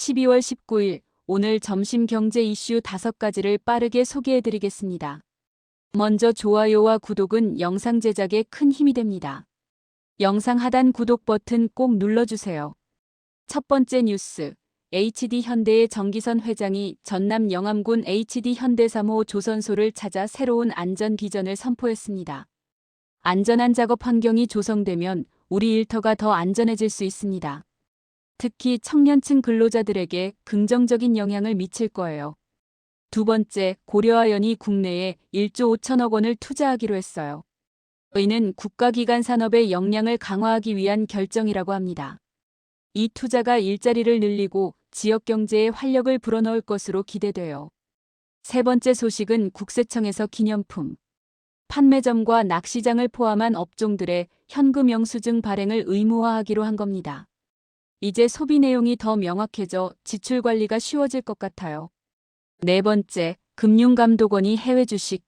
12월 19일 오늘 점심 경제 이슈 5가지를 빠르게 소개해 드리겠습니다. 먼저 좋아요와 구독은 영상 제작에 큰 힘이 됩니다. 영상 하단 구독 버튼 꼭 눌러주세요. 첫 번째 뉴스. HD 현대의 정기선 회장이 전남 영암군 HD 현대 3호 조선소를 찾아 새로운 안전 비전을 선포했습니다. 안전한 작업 환경이 조성되면 우리 일터가 더 안전해질 수 있습니다. 특히 청년층 근로자들에게 긍정적인 영향을 미칠 거예요. 두 번째, 고려아연이 국내에 1조 5천억 원을 투자하기로 했어요. 이는 국가기관 산업의 역량을 강화하기 위한 결정이라고 합니다. 이 투자가 일자리를 늘리고 지역 경제에 활력을 불어넣을 것으로 기대돼요. 세 번째 소식은 국세청에서 기념품, 판매점과 낚시장을 포함한 업종들의 현금 영수증 발행을 의무화하기로 한 겁니다. 이제 소비 내용이 더 명확해져 지출 관리가 쉬워질 것 같아요. 네 번째, 금융감독원이 해외 주식,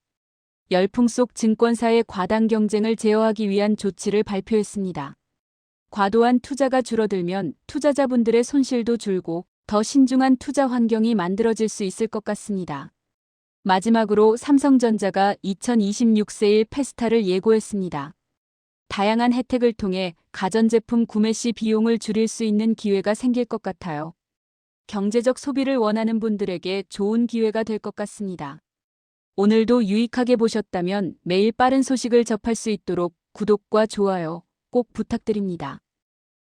열풍 속 증권사의 과당 경쟁을 제어하기 위한 조치를 발표했습니다. 과도한 투자가 줄어들면 투자자분들의 손실도 줄고 더 신중한 투자 환경이 만들어질 수 있을 것 같습니다. 마지막으로 삼성전자가 2026 세일 페스타를 예고했습니다. 다양한 혜택을 통해 가전제품 구매 시 비용을 줄일 수 있는 기회가 생길 것 같아요. 경제적 소비를 원하는 분들에게 좋은 기회가 될 것 같습니다. 오늘도 유익하게 보셨다면 매일 빠른 소식을 접할 수 있도록 구독과 좋아요 꼭 부탁드립니다.